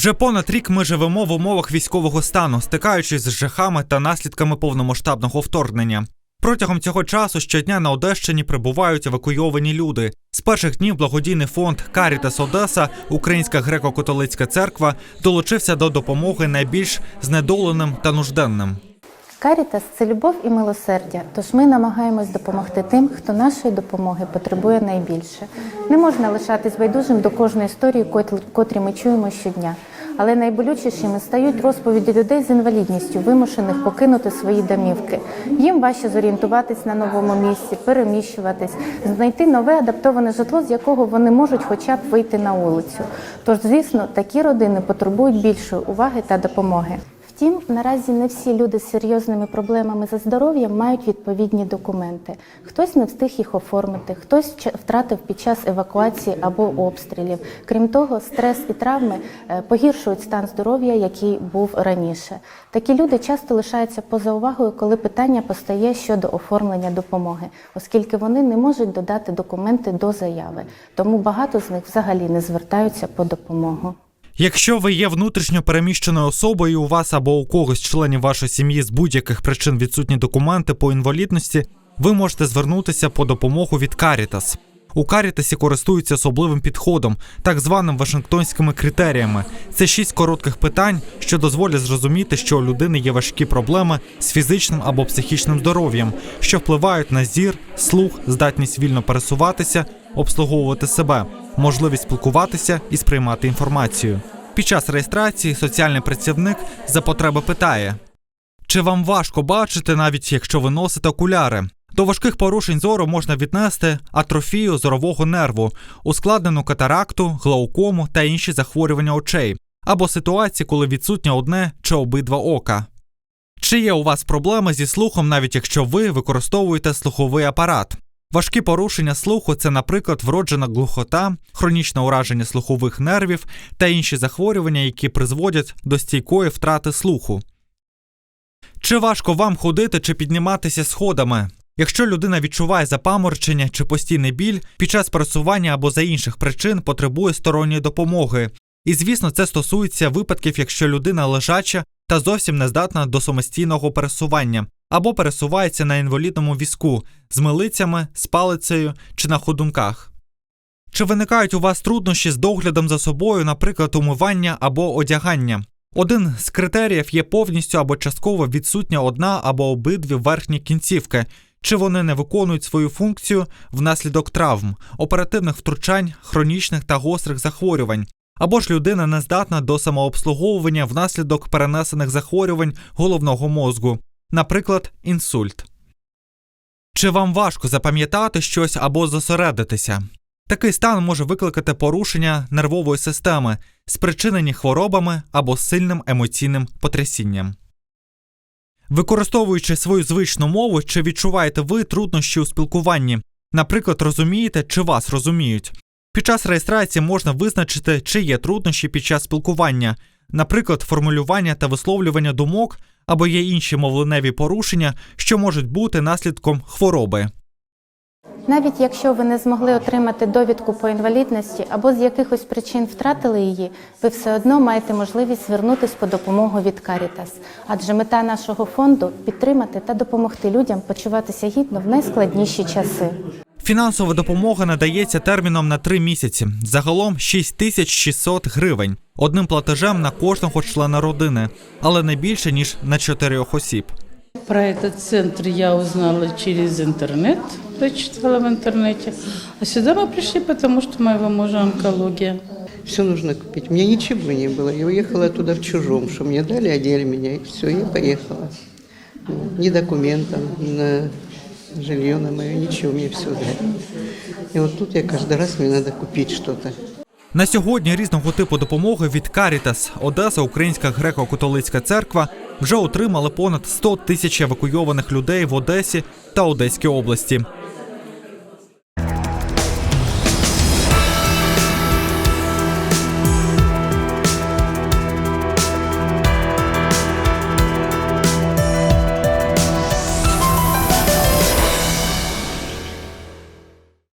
Вже понад рік ми живемо в умовах військового стану, стикаючись з жахами та наслідками повномасштабного вторгнення. Протягом цього часу щодня на Одещині прибувають евакуйовані люди. З перших днів благодійний фонд Карітас Одеса, Українська греко-католицька церква, долучився до допомоги найбільш знедоленим та нужденним. Карітас це любов і милосердя. Тож ми намагаємось допомогти тим, хто нашої допомоги потребує найбільше. Не можна лишатись байдужим до кожної історії, кот- котрі ми чуємо щодня. Але найболючішими стають розповіді людей з інвалідністю, вимушених покинути свої домівки. Їм важче зорієнтуватись на новому місці, переміщуватись, знайти нове адаптоване житло, з якого вони можуть хоча б вийти на вулицю. Тож, звісно, такі родини потребують більшої уваги та допомоги. Втім, наразі не всі люди з серйозними проблемами за здоров'ям мають відповідні документи. Хтось не встиг їх оформити, хтось втратив під час евакуації або обстрілів. Крім того, стрес і травми е, погіршують стан здоров'я, який був раніше. Такі люди часто лишаються поза увагою, коли питання постає щодо оформлення допомоги, оскільки вони не можуть додати документи до заяви. Тому багато з них взагалі не звертаються по допомогу. Якщо ви є внутрішньо переміщеною особою, у вас або у когось членів вашої сім'ї з будь-яких причин відсутні документи по інвалідності, ви можете звернутися по допомогу від Карітас. У Карітасі користуються особливим підходом, так званим Вашингтонськими критеріями. Це шість коротких питань, що дозволять зрозуміти, що у людини є важкі проблеми з фізичним або психічним здоров'ям, що впливають на зір, слух, здатність вільно пересуватися, обслуговувати себе, можливість спілкуватися і сприймати інформацію. Під час реєстрації соціальний працівник за потреби питає: чи вам важко бачити, навіть якщо ви носите окуляри? До важких порушень зору можна віднести атрофію зорового нерву, ускладнену катаракту, глаукому та інші захворювання очей, або ситуації, коли відсутнє одне чи обидва ока. Чи є у вас проблеми зі слухом, навіть якщо ви використовуєте слуховий апарат? Важкі порушення слуху це, наприклад, вроджена глухота, хронічне ураження слухових нервів та інші захворювання, які призводять до стійкої втрати слуху. Чи важко вам ходити чи підніматися сходами? Якщо людина відчуває запаморчення чи постійний біль, під час пересування або за інших причин потребує сторонньої допомоги. І звісно, це стосується випадків, якщо людина лежача та зовсім не здатна до самостійного пересування, або пересувається на інвалідному візку з милицями, з палицею чи на ходунках. Чи виникають у вас труднощі з доглядом за собою, наприклад, умивання або одягання? Один з критеріїв є повністю або частково відсутня одна або обидві верхні кінцівки, чи вони не виконують свою функцію внаслідок травм, оперативних втручань, хронічних та гострих захворювань, або ж людина не здатна до самообслуговування внаслідок перенесених захворювань головного мозку, наприклад, інсульт. Чи вам важко запам'ятати щось або зосередитися? Такий стан може викликати порушення нервової системи, спричинені хворобами або сильним емоційним потрясінням. Використовуючи свою звичну мову, чи відчуваєте ви труднощі у спілкуванні, наприклад, розумієте, чи вас розуміють. Під час реєстрації можна визначити, чи є труднощі під час спілкування, наприклад, формулювання та висловлювання думок або є інші мовленеві порушення, що можуть бути наслідком хвороби. Навіть якщо ви не змогли отримати довідку по інвалідності або з якихось причин втратили її, ви все одно маєте можливість звернутися по допомогу від Карітас. Адже мета нашого фонду підтримати та допомогти людям почуватися гідно в найскладніші часи. Фінансова допомога надається терміном на три місяці. Загалом 6600 гривень одним платежем на кожного члена родини, але не більше ніж на чотирьох осіб. Про этот центр я узнала через интернет, прочитала в интернете. А сюда мы пришли, потому что у моего мужа онкология. Все нужно купить. У меня ничего не было. Я уехала туда в чужом, что мне дали, одели меня, и все, я поехала. Ну, Ни документов, ни на жилье на мое, ничего, мне все зря. И вот тут я каждый раз мне надо купить что-то. На сьогодні різного типу допомоги від Карітас Одеса, Українська греко-католицька церква вже отримали понад 100 тисяч евакуйованих людей в Одесі та Одеській області.